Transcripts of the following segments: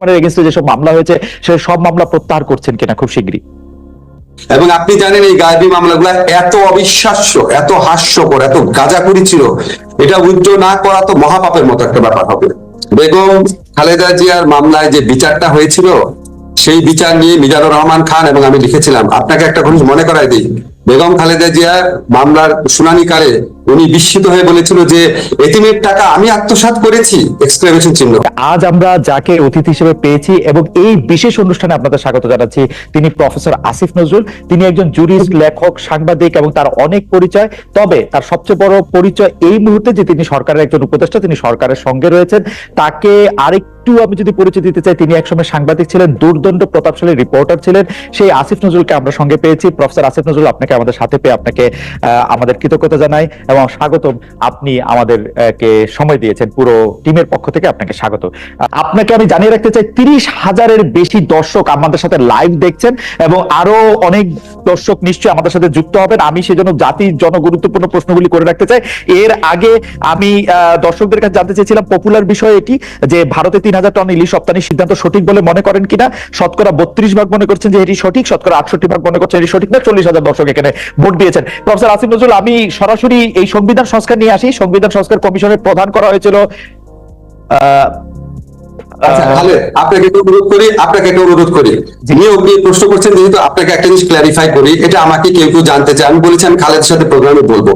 রহমানের এগেনস্টে যেসব মামলা হয়েছে, সে সব মামলা প্রত্যাহার করছেন কিনা খুব শীঘ্রই এবং আপনি জানেন এই গায়েবী মামলাগুলো এত অবিশ্বাস্য, এত হাস্যকর, এত গাজাকুড়ি ছিল। এটা উজ্জ্ব না করা তো মহাপাপের মতো একটা ব্যাপার হবে। বেগম খালেদা জিয়ার মামলায় যে বিচারটা হয়েছিল, সেই বিচার নিয়ে মিজানুর রহমান খান এবং আমি লিখেছিলাম, আপনাকে একটা জিনিস মনে করাই দিই, বেগম খালেদা জিয়ার মামলার শুনানিকালে উনি বিস্মিত হয়ে বলেছিল যে, এতিমের টাকা আমি আত্মসাৎ করেছি। এক্সক্লেমেশন চিহ্ন। আজ আমরা যাকে অতিথি হিসেবে পেয়েছি এবং এই বিশেষ অনুষ্ঠানে আপনাদের স্বাগত জানাচ্ছি, তিনি প্রফেসর আসিফ নজরুল। তিনি একজন জুরিস্ট লেখক, সাংবাদিক এবং তার অনেক পরিচয়। তবে তার সবচেয়ে বড় পরিচয় এই মুহূর্তে যে তিনি সরকারের একজন উপদেষ্টা, তিনি সরকারের সঙ্গে রয়েছেন। তাকে আরেকটু আমি যদি পরিচয় দিতে চাই, তিনি একসময় সাংবাদিক ছিলেন, দুর্দণ্ড প্রতাপশালী রিপোর্টার ছিলেন। সেই আসিফ নজরুলকে আমরা সঙ্গে পেয়েছি। প্রফেসর আসিফ নজরুল আপনাকে আমাদের সাথে পেয়ে আপনাকে আমাদের কৃতজ্ঞতা জানাই। এবং স্বাগতম আপনি আমাদের আহ, কে সময় দিয়েছেন। পুরো টিমের পক্ষ থেকে আপনাকে স্বাগত। আপনাকে আমি জানিয়ে রাখতে চাই তিরিশ হাজারের বেশি দর্শক আমাদের সাথে লাইভ দেখছেন এবং আরও অনেক দর্শক নিশ্চয়ই আমাদের সাথে যুক্ত হবেন। আমি সেজন্য জাতির জনগুরুত্বপূর্ণ প্রশ্নগুলি করে রাখতে চাই। এর আগে আমি দর্শকদের কাছে জানতে চেয়েছিলাম পপুলার বিষয় এটি যে ভারতে তিন হাজার টন ইলিশ রপ্তানির সিদ্ধান্ত সঠিক বলে মনে করেন কিনা? শতকরা বত্রিশ ভাগ মনে করছেন যে এটি সঠিক শতকরা আটষট্টি ভাগ মনে করছেন এটি সঠিক না? চল্লিশ হাজার দর্শক এখানে ভোট দিয়েছেন। প্রফেসর আসিফ নজরুল আমি সরাসরি এই সংবিধান সংস্কার নিয়ে আসি। সংবিধান সংস্কার কমিশনের প্রধান করা হয়েছিল আচ্ছা আপনাকে একটু অনুরোধ করি আপনাকে একটা অনুরোধ করি। যিনি প্রশ্ন করছেন যেহেতু আপনাকে একটা জিনিস ক্লারিফাই করি এটা আমাকে কেউ কেউ জানতে চায়। আমি বলেছি আমি খালেদের সাথে প্রোগ্রামে বলব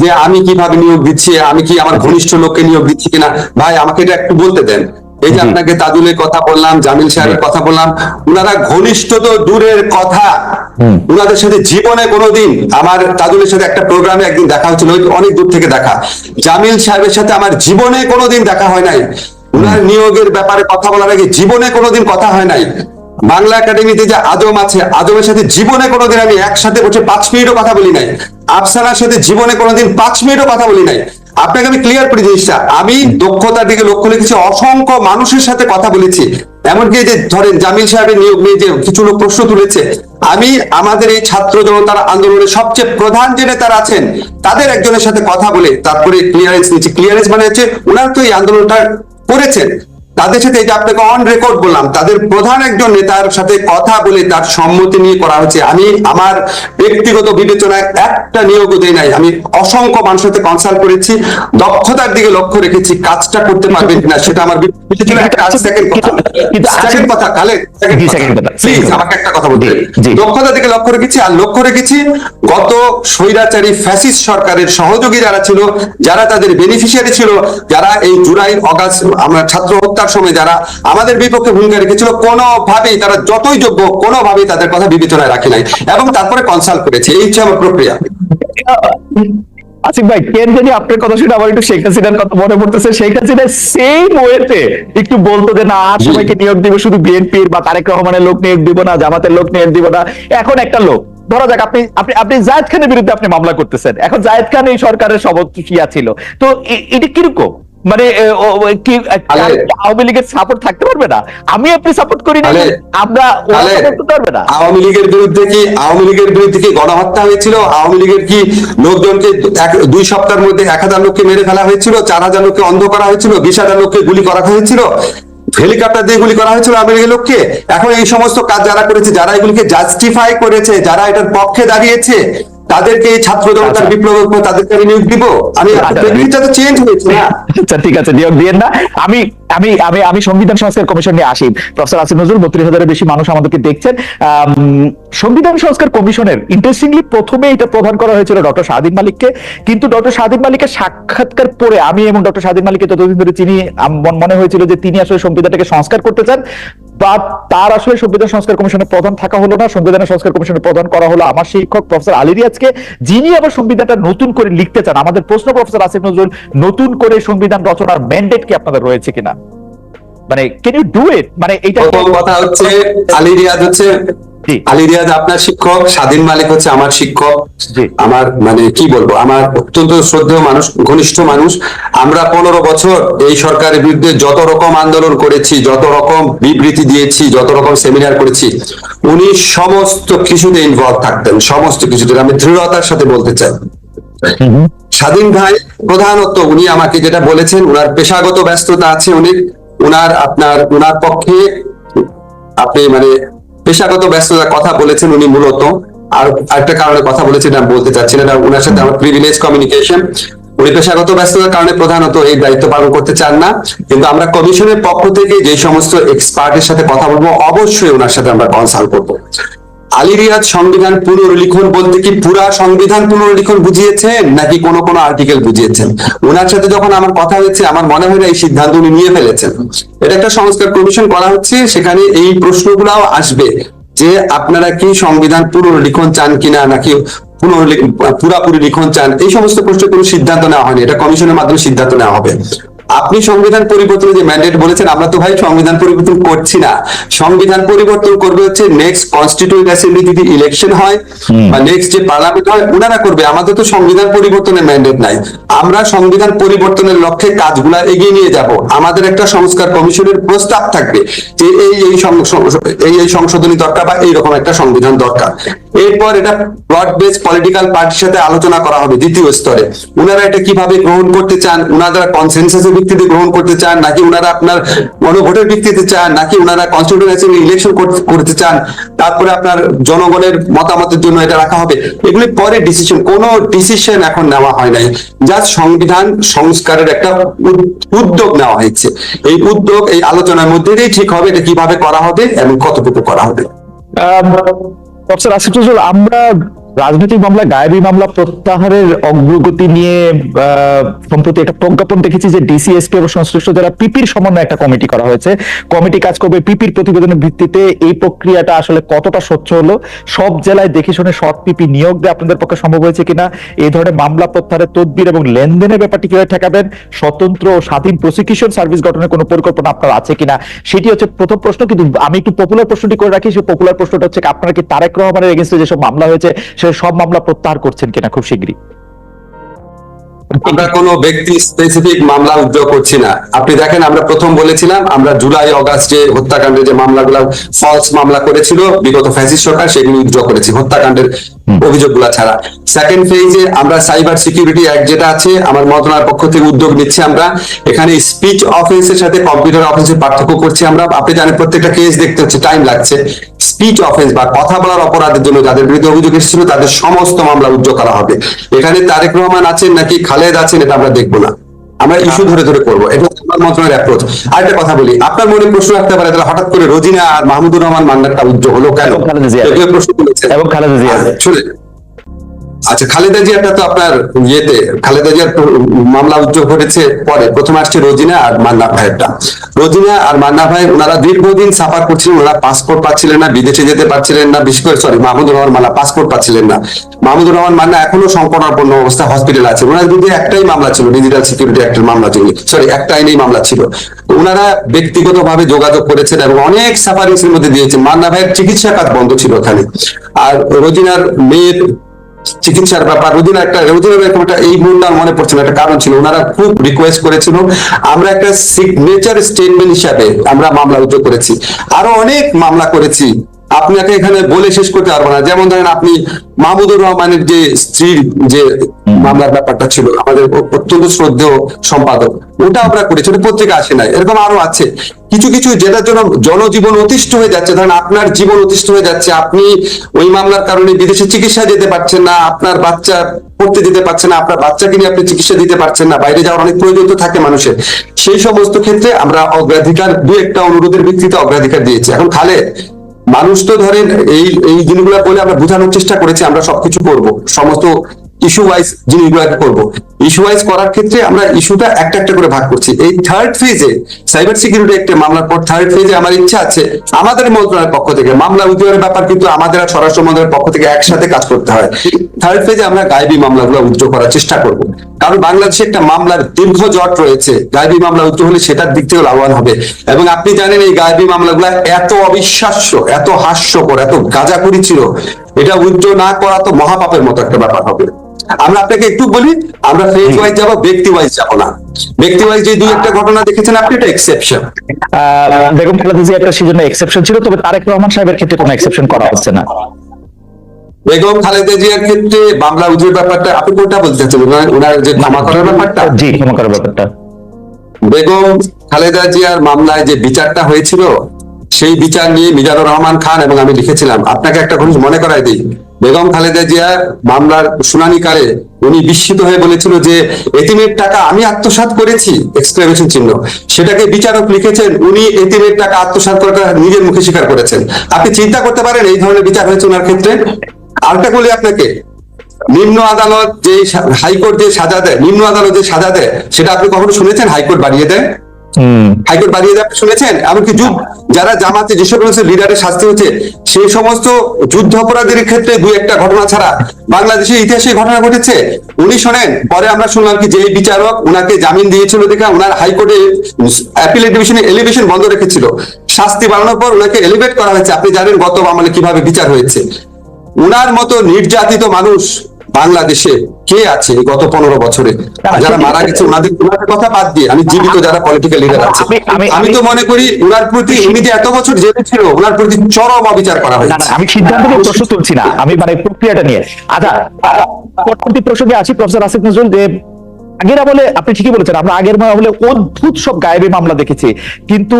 যে আমি কীভাবে নিয়োগ দিচ্ছি আমি কি আমার ঘনিষ্ঠ লোককে নিয়োগ দিচ্ছি কিনা? ভাই আমাকে এটা একটু বলতে দেন। এই যে আপনাকে তাজুলের কথা বললাম জামিল সাহেবের কথা বললাম উনারা ঘনিষ্ঠ তো দূরের কথা। উনাদের সাথে জীবনে কোনোদিন আমার তাজুলের সাথে একটা প্রোগ্রামে একদিন দেখা হচ্ছিল অনেক দূর থেকে দেখা। জামিল সাহেবের সাথে আমার জীবনে কোনোদিন দেখা হয় নাই। উনার নিয়োগের ব্যাপারে কথা বলার আগে জীবনে কোনোদিন কথা হয় নাই। বাংলা একাডেমিতে যে আজম আছে আজমের সাথে জীবনে কোনোদিন আমি একসাথে বসে পাঁচ মিনিটও কথা বলি নাই। আফসানার সাথে জীবনে কোনোদিন পাঁচ মিনিটও কথা বলি নাই। আপনাকে আমি ক্লিয়ার করি জিনিসটা আমি দক্ষতার দিকে লক্ষ্য রেখেছি, অসংখ্য মানুষের সাথে কথা বলেছি। এমনকি যে ধরেন জামিল সাহেবের নিয়োগ নিয়ে যে কিছু লোক প্রশ্ন তুলেছে, আমি আমাদের এই ছাত্র জনতার আন্দোলনের সবচেয়ে প্রধান যে নেতারা আছেন, তাদের একজনের সাথে কথা বলে, তারপরে ক্লিয়ারেন্স নিচ্ছি ক্লিয়ারেন্স মানে হচ্ছে ওনারা তো এই আন্দোলনটা করেছেন। তাদের সাথে যে আপনাকে অন রেকর্ড বললাম তাদের প্রধান একজন নেতার সাথে কথা বলে তার সম্মতি নিয়ে করা হচ্ছে আমি আমার ব্যক্তিগত বিবেচনায় একটা নিয়োগও দেই নাই। আমি অসংখ্য মানুষের সাথে কনসাল্ট করেছি দক্ষতার দিকে লক্ষ্য রেখেছি কাজটা করতে পারবেন কিনা সেটা আমার কথা। কথা, প্লিজ আমাকে একটা কথা বলতে। দক্ষতার দিকে লক্ষ্য রেখেছি আর লক্ষ্য রেখেছি গত স্বৈরাচারী ফ্যাসিস্ট সরকারের সহযোগী যারা ছিল যারা তাদের বেনিফিশিয়ারি ছিল যারা এই জুলাই অগাস্ট আমরা ছাত্র হত্যার সময় যারা আমাদের বিপক্ষে ভূমিকা রেখেছিল কোনোভাবেই তারা যতই যোগ্য কোনোভাবেই তাদের কথা বিবেচনায় রাখি নাই এবং তারপরে কনসাল্ট করেছে। এই হচ্ছে আমার প্রক্রিয়া। আসিফ ভাই কেন জানি আপনার কথা শুনে আমার একটু শেখ হাসিনার কথা মনে পড়তেছে। শেখ হাসিনা সেম ওয়েতে একটু বলতো যে না আর সবাইকে নিয়োগ দিব শুধু বিএনপির বা তারেক রহমানের লোক নিয়োগ দিব না জামাতের লোক নিয়োগ দিব না। এখন একটা লোক ধরা যাক আপনি আপনি আপনি জায়েদ খানের বিরুদ্ধে আপনি মামলা করতেছেন। এখন জায়েদ খান এই সরকারের সবকিয়া ছিল। তো এটা কীরকম? মানে কি আওয়ামী লীগের সাপোর্ট থাকতে পারবে না? আমি আপনি সাপোর্ট করি না আমরা করতে পারবে না। আওয়ামী লীগের বিরুদ্ধে কি আওয়ামী লীগের বিরুদ্ধে কি গণহত্যা হয়েছিল? আওয়ামী লীগের কি লোকজনকে দুই সপ্তাহের মধ্যে এক হাজার লোককে মেরে ফেলা হয়েছিল? চার হাজার লোককে অন্ধ করা হয়েছিল? বিশ হাজার লোককে গুলি করা হয়েছিল? হেলিকপ্টার দিয়ে গুলি করা হয়েছিল আওয়ামী লীগের লোককে? এখন এই সমস্ত কাজ যারা করেছে যারা এগুলিকে জাস্টিফাই করেছে যারা এটার পক্ষে দাঁড়িয়েছে তাদেরকে ছাত্র জনতার বিপ্লব বিপ্লবের উপর তাদেরকে আমি নিয়োগ দিব। আমি আচ্ছা। প্রেক্ষিতটা তো চেঞ্জ হয়েছে। না আচ্ছা ঠিক আছে নিয়োগ দিয়েন না। আমি আমি আমি আমি সংবিধান সংস্কার কমিশন নিয়ে আসি। প্রফেসর আসিফ নজরুল, বত্রিশ হাজারের বেশি মানুষ আমাদেরকে দেখছেন। সংবিধান সংস্কার কমিশনের ইন্টারেস্টিংলি প্রথমে এটা প্রদান করা হয়েছিল ডক্টর শাহাদিন মালিককে। কিন্তু ডক্টর শাহাদিন মালিকের সাক্ষাৎকার পরে আমি এবং ডক্টর শাহাদিন মালিককে ততদিন ধরে চিনি মনে হয়েছিল যে তিনি আসলে সংবিধানটাকে সংস্কার করতে চান। বা তার আসলে সংবিধান সংস্কার কমিশনের প্রধান থাকা হলো না সংবিধান সংস্কার কমিশনের প্রধান করা হলো আমার শিক্ষক প্রফেসর আলী রিয়াজকে, যিনি আবার সংবিধানটা নতুন করে লিখতে চান। আমাদের প্রশ্ন প্রফেসর আসিফ নজরুল, নতুন করে সংবিধান রচনার ম্যান্ডেট কি আপনাদের রয়েছে কিনা? মানে ক্যান ইউ ডু ইট মানে এইটা কথা হচ্ছে আলী রিয়াজ হচ্ছে আলী রিয়াজ আপনার শিক্ষক স্বাধীন মালিক হচ্ছে আমার শিক্ষক। আমার মানে কি বলব আমার অত্যন্ত শ্রদ্ধেয় মানুষ ঘনিষ্ঠ মানুষ। আমরা পনেরো বছর এই সরকারের বিরুদ্ধে যত রকম আন্দোলন করেছি যত রকম বিবৃতি দিয়েছি যত রকম সেমিনার করেছি উনি সমস্ত কিছুতে ইনভলভ থাকতেন সমস্ত কিছুতে। আমি দৃঢ়তার সাথে বলতে চাই। স্বাধীন ভাই প্রধানত উনি আমাকে যেটা বলেছেন উনার পেশাগত ব্যস্ততা আছে উনি উনার আপনার উনার পক্ষে আপনি মানে পেশাগত ব্যস্ততার কথা বলেছেন উনি মূলত। আর একটা কারণে কথা বলেছেন, আমি বলতে চাচ্ছি না উনার সাথে আমার প্রিভিলেজ কমিউনিকেশন উনি পেশাগত ব্যস্ততার কারণে প্রধানত এই দায়িত্ব পালন করতে চান না। কিন্তু আমরা কমিশনের পক্ষ থেকে যে সমস্ত এক্সপার্টের সাথে কথা বলব, অবশ্যই ওনার সাথে আমরা কনসাল্ট করব। আলী সংবিধান পুনর্লিখন বলতে কি পুরা সংবিধান পুনর্লিখন বুঝিয়েছেন নাকি কোন কোন আর্টিকেল বুঝিয়েছেন? ওনার সাথে যখন আমার কথা হয়েছে, আমার মনে হয় না এই সিদ্ধান্ত উনি নিয়ে ফেলেছেন। এটা একটা সংস্কার কমিশন করা হচ্ছে, সেখানে এই প্রশ্নগুলাও আসবে যে আপনারা কি সংবিধান পুনর্লিখন চান কিনা, নাকি পুনর্লি- পুরাপুরি লিখন চান? এই সমস্ত প্রশ্নের কোনো সিদ্ধান্ত নেওয়া হয়নি। এটা কমিশনের মাধ্যমে সিদ্ধান্ত নেওয়া হবে। আপনি সংবিধান পরিবর্তনের যে ম্যান্ডেট বলেছেন আমরা তো ভাই সংবিধান পরিবর্তন করছি না। সংবিধান পরিবর্তন করবে হচ্ছে নেক্সট কনস্টিটিউন্ট অ্যাসেম্বলি যদি ইলেকশন হয় বা নেক্সট যে পার্লামেন্ট হয় ওনারা করবে। আমাদের তো সংবিধান পরিবর্তনের ম্যান্ডেট নাই। আমরা সংবিধান পরিবর্তনের লক্ষ্যে কাজগুলা এগিয়ে নিয়ে যাব। আমাদের একটা সংস্কার কমিশনের প্রস্তাব থাকবে যে এই এই সংশোধনী দরকার বা এইরকম একটা সংবিধান দরকার। এরপর এটা ব্রড বেস পলিটিক্যাল পার্টির সাথে আলোচনা করা হবে দ্বিতীয় স্তরে। ওনারা এটা কীভাবে গ্রহণ করতে চান? ওনারা কনসেনসাসের ভিত্তিতে গ্রহণ করতে চান? নাকি ওনারা আপনার গণভোটের ভিত্তিতে চান? নাকি ওনারা কনস্টিটিউশন ইলেকশন করতে চান? তারপরে আপনার জনগণের মতামতের জন্য এটা রাখা হবে। এগুলি পরে ডিসিশন কোনো ডিসিশন এখন নেওয়া হয় নাই। যা সংবিধান সংস্কারের একটা উদ্যোগ নেওয়া হয়েছে। এই উদ্যোগ, এই আলোচনার মধ্যে ঠিক হবে এটা কীভাবে করা হবে এবং কতটুকু করা হবে। আমরা রাজনৈতিক মামলা গায়েবী মামলা প্রত্যাহারের অগ্রগতি নিয়ে সম্প্রতি একটা প্রজ্ঞাপন দেখেছি যে ডিসিএসপি এবং সংশ্লিষ্ট যারা পিপির সমন্বয়ে একটা কমিটি করা হয়েছে, কমিটি কাজ করবে পিপির প্রতিবেদনের ভিত্তিতে। এই প্রক্রিয়াটা আসলে কতটা স্বচ্ছ হলো? সব জেলায় দেখে শুনে সৎ পিপি নিয়োগ দিয়ে আপনাদের পক্ষে সম্ভব হয়েছে কিনা? এই ধরনের মামলা প্রত্যাহারের তদবির এবং লেনদেনের ব্যাপারটি কীভাবে ঠেকাবেন? স্বতন্ত্র ও স্বাধীন প্রসিকিউশন সার্ভিস গঠনের কোনো পরিকল্পনা আপনার আছে কিনা? সেটি হচ্ছে প্রথম প্রশ্ন, কিন্তু আমি একটু পপুলার প্রশ্নটি করে রাখি, সেই পপুলার প্রশ্নটা হচ্ছে আপনারা কি তারেক রহমানের এগেনস্টে যেসব মামলা হয়েছে সে সব মামলা প্রত্যাহার করছেন কিনা খুব শীঘ্রই আমরা কোনো ব্যক্তি স্পেসিফিক মামলা উদ্যোগ করছি না। আপনি দেখেন আমরা প্রথম বলেছিলাম আমরা জুলাই অগাস্টে হত্যাকাণ্ডের যে মামলাগুলো ফলস মামলা করেছিল বিগত ফ্যাসিস্ট সরকার সেগুলো উদ্যোগ করেছি হত্যাকাণ্ডের অভিযোগগুলো ছাড়া। সেকেন্ড ফেজে আমরা সাইবার সিকিউরিটি অ্যাক্ট যেটা আছে আমার মন্ত্রণালয়ের পক্ষ থেকে উদ্যোগ নিচ্ছি আমরা। এখানে স্পিচ অফেন্সের সাথে কম্পিউটার অফেন্সের পার্থক্য করছি আমরা। আপনি জানেন প্রত্যেকটা কেস দেখতে হচ্ছে টাইম লাগছে। স্পিচ অফেন্স বা কথা বলার অপরাধের জন্য যাদের বিরুদ্ধে অভিযোগ এসেছিল তাদের সমস্ত মামলা উজ্জ্ব করা হবে। এখানে তারেক রহমান আছেন নাকি খালেদ আছেন এটা আমরা দেখব না। আমরা ইস্যু ধরে ধরে করব এটা মন্ত্রণালয়ের অ্যাপ্রোচ আর একটা কথা বলি আপনার মনে প্রশ্ন রাখতে পারে তাহলে হঠাৎ করে রোজিনা আর মাহমুদুর রহমান মান্নারটা উজ্জ্ব হলো কেন? প্রশ্ন এবং খালেদা জিয়া। শুনে। আচ্ছা খালেদা জিয়াটা তো আপনার ইয়েতে, খালেদা জিয়ার মামলা উদ্যোগ ঘটেছে পরে, প্রথমে আসছে রোজিনা আর মান্না ভাইয়েরটা। রোজিনা আর মান্না ভাই, ওনারা দীর্ঘদিন সাফার করছিলেন, ওনারা পাসপোর্ট পাচ্ছিলেন না, বিদেশে যেতে পারছিলেন না, বিশেষ করে সরি মাহমুদুর রহমান মান্না, পাসপোর্ট পাচ্ছিলেন না। মাহমুদুর রহমান মান্না এখনও সংকটাপন্ন অবস্থা হসপিটাল আছে। ওনার বিরুদ্ধে একটাই মামলা ছিল ডিজিটাল সিকিউরিটি অ্যাক্টের মামলা ছিল। সরি একটা আইনেই মামলা ছিল। ওনারা ব্যক্তিগতভাবে যোগাযোগ করেছেন এবং অনেক সাফারিংস এর মধ্যে দিয়েছেন। মান্না ভাইয়ের চিকিৎসা কাজ বন্ধ ছিল ওখানে। আর রোজিনার মেয়ের চিকিৎসার ব্যাপার রোজিনা একটা এরকম একটা এই মুহূর্তে মনে পড়ছিল, একটা কারণ ছিল, ওনারা খুব রিকোয়েস্ট করেছিল, আমরা একটা সিগনেচার স্টেটমেন্ট হিসাবে আমরা মামলা উদ্যোগ করেছি। আরও অনেক মামলা করেছি। আপনাকে এখানে বলে শেষ করতে পারব না। যেমন ধরেন আপনি মাহমুদুর রহমানের যে স্ত্রীর যে মামলার ব্যাপারটা ছিল, আমাদের অত্যন্ত শ্রদ্ধেয় সম্পাদক, ওটা আমরা করেছি, ওটা পত্রিকা আসে নাই, এরকম আরও আছে। কিছু কিছু যেটার জন্য জনজীবন অতিষ্ঠ হয়ে যাচ্ছে, ধরেন আপনার জীবন অতিষ্ঠ হয়ে যাচ্ছে, আপনি ওই মামলার কারণে বিদেশে চিকিৎসা যেতে পারছেন না, আপনার বাচ্চা পড়তে যেতে পারছেন না, আপনার বাচ্চাকে নিয়ে আপনি চিকিৎসা দিতে পারছেন না, বাইরে যাওয়ার অনেক প্রয়োজন তো থাকে মানুষের। সেই সমস্ত ক্ষেত্রে আমরা অগ্রাধিকার দু একটা অনুরোধের ভিত্তিতে অগ্রাধিকার দিয়েছি। এখন খালে মানুষ তো ধরেন এই এই জিনিসগুলো বলে আমরা বোঝানোর চেষ্টা করেছি, আমরা সবকিছু করব। সমস্ত ইস্যু ওয়াইজ জিনিসগুলোকে করব। ইস্যু ওয়াইজ করার ক্ষেত্রে আমরা ইস্যুটা একটা একটা করে ভাগ করছি। এই থার্ড ফেজে সাইবার সিকিউরিটি একটা মামলার পর থার্ড ফেজে আমার ইচ্ছা আছে আমাদের মন্ত্রণালয়ের পক্ষ থেকে, মামলা উদ্যোগের ব্যাপার কিন্তু আমাদের আর স্বরাষ্ট্র মন্ত্রণালয়ের পক্ষ থেকে একসাথে কাজ করতে হয়। থার্ড ফেজে আমরা গায়েবী মামলাগুলো উদ্যোগ করার চেষ্টা করব। কারণ বাংলাদেশে একটা মামলার দীর্ঘ জট রয়েছে। গায়েবী মামলা উদ্যোগ হলে সেটার দিক থেকে লাভবান হবে। এবং আপনি জানেন এই গায়েবী মামলাগুলো এত অবিশ্বাস্য, এত হাস্যকর, এত গাজাকুরি ছিল। এটা উদ্যোগ না করা তো মহাপাপের মতো একটা ব্যাপার হবে। আমরা আপনাকে একটু বলি আমরা ফেজ ওয়াইজ যাব ব্যক্তি ওয়াইজ যাব না। ব্যক্তি ওয়াইজ যে দুই একটা ঘটনা দেখেছেন আপনি এটা এক্সেপশন বেগম খালেদা জিয়া একটা সেজন্য এক্সেপশন ছিল তবে তারেক রহমান সাহেবের ক্ষেত্রে কোনো এক্সেপশন করা হচ্ছে না। বেগম খালেদা জিয়ার ক্ষেত্রে মামলা উজুর ব্যাপারটা আপনি কোনটা বলতে চাচ্ছেন ওনার- যে ক্ষমা করার ব্যাপারটা? জি ক্ষমা করার ব্যাপারটা। বেগম খালেদা জিয়ার মামলায় যে বিচারটা হয়েছিল সেই বিচার নিয়ে মিজানুর রহমান খান এবং আমি লিখেছিলাম। আপনাকে একটা জিনিস মনে করাই দিই বেগম খালেদা জিয়া মামলার শুনানিকালে উনি বিস্মিত হয়ে বলেছিল যে, এতিমের টাকা আমি আত্মসাৎ করেছি এক্সক্লেমেশন চিহ্ন। সেটাকে বিচারক লিখেছেন, উনি এতিমের টাকা আত্মসাৎ করাটা নিজের মুখে স্বীকার করেছেন। আপনি চিন্তা করতে পারেন, এই ধরনের বিচার হয়েছে ওনার ক্ষেত্রে? আরেকটা বলি আপনাকে, নিম্ন আদালত যে হাইকোর্ট যে সাজা দেয়, নিম্ন আদালত যে সাজা দেয়, সেটা আপনি কখনো শুনেছেন হাইকোর্ট বাড়িয়ে দেয়? হাইকোর্ট বাড়িয়ে আপনি শুনেছেন এমনকি যুদ্ধ যারা জামাতে যেসব লিডারের শাস্তি হচ্ছে, সেই সমস্ত যুদ্ধ অপরাধীর ক্ষেত্রে দুই একটা ঘটনা ছাড়া বাংলাদেশের ইতিহাসে ঘটনা ঘটেছে। উনি শোনেন, পরে আমরা শুনলাম কি যে বিচারক উনাকে জামিন দিয়েছিল দেখে উনার হাইকোর্টে অ্যাপিলেট ডিভিশনে এলিভেশন বন্ধ রেখেছিল। শাস্তি বাড়ানোর পর উনাকে এলিভেট করা হয়েছে। আপনি জানেন গত আমলে কীভাবে বিচার হয়েছে। উনার মতো নির্যাতিত মানুষ বাংলাদেশে কে আছে এই গত পনেরো বছরে? যারা মারা গেছে ওনাদের ওনাদের কথা বাদ দিয়ে আমি জীবিত যারা পলিটিক্যাল লিডার আছে। আমি- তো মনে করি ওনার প্রতি উনি যে এত বছর জেলে ছিল ওনার প্রতি চরম অবিচার করা হয়েছে। আমি সিদ্ধান্ত নিয়ে প্রশ্ন তুলছি না। আমি মানে প্রক্রিয়াটা নিয়ে। আচ্ছা পরবর্তী প্রসঙ্গে আছি প্রফেসর আসিফ নজরুল যে আগের আমলে আপনি ঠিকই বলেছেন আমরা আগের আমলে অদ্ভুত সব গায়েবী মামলা দেখেছি। কিন্তু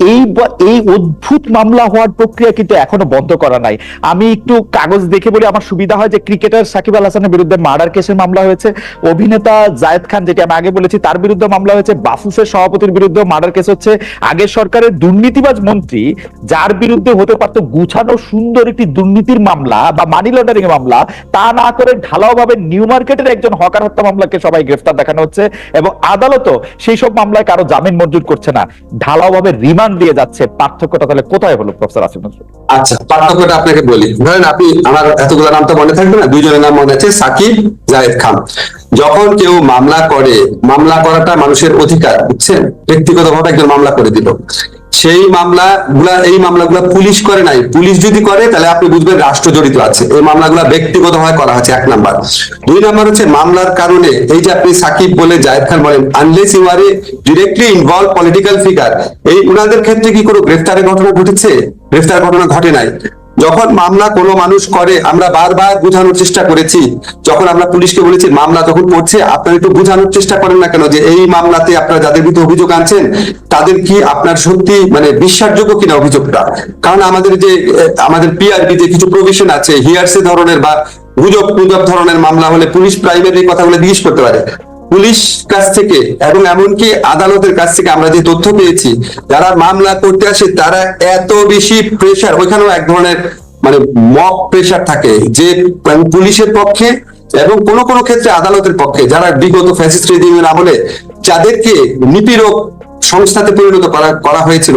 এই এই অদ্ভুত মামলা হওয়ার প্রক্রিয়া কিন্তু এখনও বন্ধ করা নাই। আমি একটু কাগজ দেখে বলি, আমার সুবিধা হয় যে ক্রিকেটার সাকিব আল হাসানের বিরুদ্ধে মার্ডার কেসের মামলা হয়েছে। অভিনেতা জায়েদ খান, যেটি আমি আগে বলেছি, তার বিরুদ্ধে মামলা হয়েছে। বাফুফের সভাপতির বিরুদ্ধে মার্ডার কেস হচ্ছে। আগের সরকারের দুর্নীতিবাজ মন্ত্রী, যার বিরুদ্ধে হতে পারতো গুছানো সুন্দর একটি দুর্নীতির মামলা বা মানি লন্ডারিং মামলা, তা না করে ঢালাও ভাবে নিউ মার্কেটের একজন হকার হত্যা মামলাকে সবাই গ্রেফতার দেখানো হচ্ছে। এবং আদালতও সেই সব মামলায় কারও জামিন মঞ্জুর করছে না। ঢালাও ভাবে রিমান্ড দিয়ে যাচ্ছে পার্থক্যটা তাহলে কোথায় হলো প্রফেসর আসিফ নজরুল? আচ্ছা পার্থক্যটা আপনাকে বলি। ধরেন আপনি, আমার এতগুলো নাম তো মনে থাকবে না, দুইজনের নাম মনে আছে, সাকিব, জায়েদ খান। যখন কেউ মামলা করে, মামলা করাটা মানুষের অধিকার, বুঝছেন? ব্যক্তিগতভাবে একজন মামলা করে দিল। সেই মামলা গুলা, এই মামলাগুলা পুলিশ করে নাই। পুলিশ যদি করে, তাহলে আপনি বুঝবেন রাষ্ট্র জড়িত আছে। এই মামলাগুলা ব্যক্তিগত ভাবে করা হচ্ছে এক নাম্বার। দুই নাম্বার হচ্ছে মামলার কারণে, এই যে আপনি সাকিব বলে জায়দ খান বলেন unless you are a directly involve political figure এই উনাদের ক্ষেত্রে কি কোনো গ্রেফতারের ঘটনা ঘটেছে? গ্রেফতার ঘটনা ঘটে নাই। যখন মামলা কোনো মানুষ করে, আমরা বারবার বোঝানোর চেষ্টা করেছি। যখন আমরা পুলিশকে বলেছি, মামলা যখন করছে, আপনারা একটু বোঝানোর চেষ্টা করেন না কেন যে এই মামলাতে আপনারা যাদের বিরুদ্ধে অভিযোগ আনছেন, তাদের কি আপনার সত্যি মানে বিশ্বাসযোগ্য কিনা অভিযোগটা? কারণ আমাদের যে আমাদের পিআরবি যে কিছু প্রভিশন আছে হিয়ারসে ধরনের বা গুজব গুজব ধরনের মামলা হলে পুলিশ প্রাইমারি কথাগুলো জিজ্ঞেস করতে পারে। পুলিশ কাছ থেকে এবং এমনকি আদালতের কাছ থেকে আমরা যে তথ্য পেয়েছি, যারা মামলা করতে আসে তারা এত বেশি প্রেশার ওইখানেও এক ধরনের মানে মক প্রেশার থাকে যে পুলিশের পক্ষে এবং কোন কোন ক্ষেত্রে আদালতের পক্ষে, যারা বিগত ফ্যাসিস্ট রেজিমের আমলে, যাদেরকে নিপীড়ক সংস্থাতে পরিণত করা করা হয়েছিল।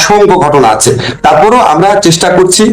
অসংখ্য ঘটনা আছে। তারপরও আমরা চেষ্টা করছি